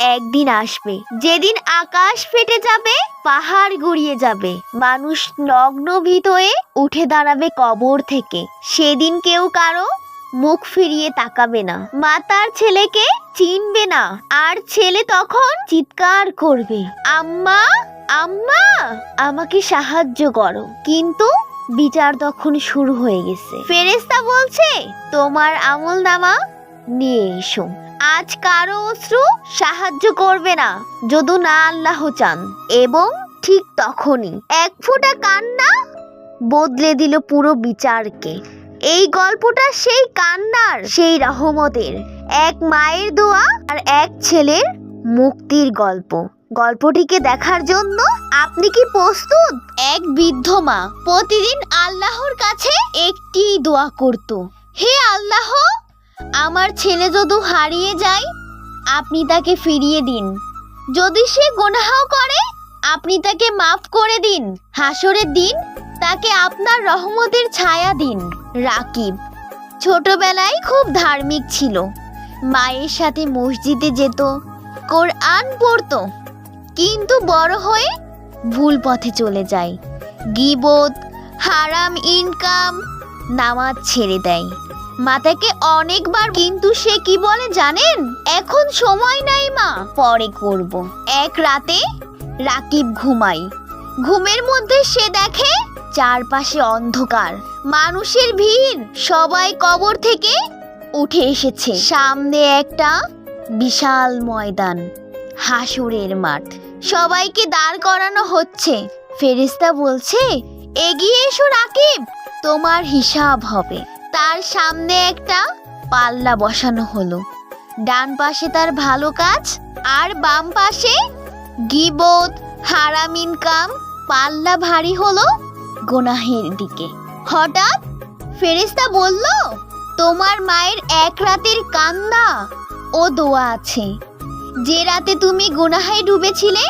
একদিন আসবে। যেদিন আকাশ ফেটে যাবে, পাহাড় গড়িয়ে যাবে। মানুষ নগ্ন ভীত হয়ে উঠে দাঁড়াবে কবর থেকে। সেদিন কেউ কারও মুখ ফিরিয়ে তাকাবে না। মা তার ছেলেকে চিনবে না। আর ছেলে তখন চিৎকার করবে, আম্মা আম্মা, আমাকে সাহায্য করো। কিন্তু বিচার তখন শুরু হয়ে গেছে। ফেরেস্তা বলছে, তোমার আমল নামা নিয়ে এসো। আজ কারও অশ্রু সাহায্য করবে না, যদি না আল্লাহ চান। এবং ঠিক তখনই এক ফোঁটা কান্না বদলে দিল পুরো বিচারকে। এই গল্পটা সেই কান্নার, সেই রহমতের, এক মায়ের দোয়া আর এক ছেলের মুক্তির গল্প। গল্পটিকে দেখার জন্য আপনি কি প্রস্তুত? এক বৃদ্ধ মা প্রতিদিন আল্লাহর কাছে একটি দোয়া করত। হে আল্লাহ আমার ছেলে যদি হারিয়ে যায়, আপনি তাকে ফিরিয়ে দিন। যদি সে গোনাহ করে, আপনি তাকে মাফ করে দিন। হাসরের দিন তাকে আপনার রহমতের ছায়া দিন। রাকিব ছোটবেলায় খুব ধার্মিক ছিল। মায়ের সাথে মসজিদে যেত, কোরআন পড়তো, কিন্তু বড় হয়ে ভুল পথে চলে যায়। গিবত, হারাম ইনকাম, নামাজ ছেড়ে দেয়। মাতাকে অনেকবার কিন্তু সে কি বলে জানেন? এখন সময় নাই, মা। পরে করব। এক রাতে রাকিব ঘুমাই ঘুমের মধ্যে সে দেখে চারপাশে অন্ধকার। মানুষের ভিড় সবাই কবর থেকে উঠে এসেছে। সামনে একটা বিশাল ময়দান, হাসুরের মাঠ। সবাইকে দাঁড় করানো হচ্ছে। ফেরিস্তা বলছে, এগিয়ে এসো রাকিব, তোমার হিসাব হবে। তার সামনে একটা পাল্লা বসানো হলো। ডান পাশে তার ভালো কাজ আর বাম পাশে গিবত, হারাম ইনকাম, পাল্লা ভারী হলো গোনাহের দিকে। হঠাৎ ফেরেস্তা বলল, তোমার মায়ের এক রাতের কান্না ও দোয়া আছে। যে রাতে তুমি গুনাহে ডুবেছিলে,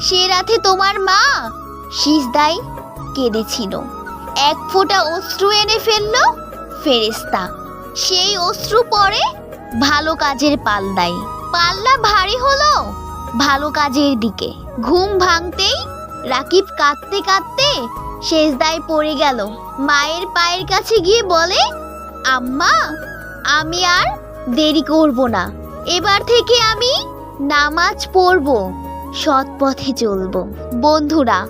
সে রাতে তোমার মা সিজদাই কেঁদেছিল। এক ফোঁটা অশ্রু এনে ফেলল ফেরেস্তা সেই অশ্রু পরে ভালো কাজের পাল্লায়। পাল্লা ভারী হলো ভালো কাজের দিকে। ঘুম ভাঙতেই রাকিব কাঁদতে কাঁদতে শেষদায় পড়ে গেল। মায়ের পায়ের কাছে গিয়ে বলে, আম্মা, আমি আর দেরি করব না। এবার থেকে আমি নামাজ পড়ব, সৎ পথে চলব। বন্ধুরা,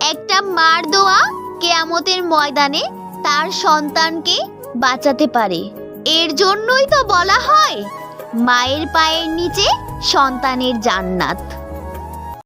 একটা মার দোয়া কেয়ামতের ময়দানে তার সন্তানকে বাঁচাতে পারে। এর জন্যই তো বলা হয় মায়ের পায়ের নিচে সন্তানের জান্নাত।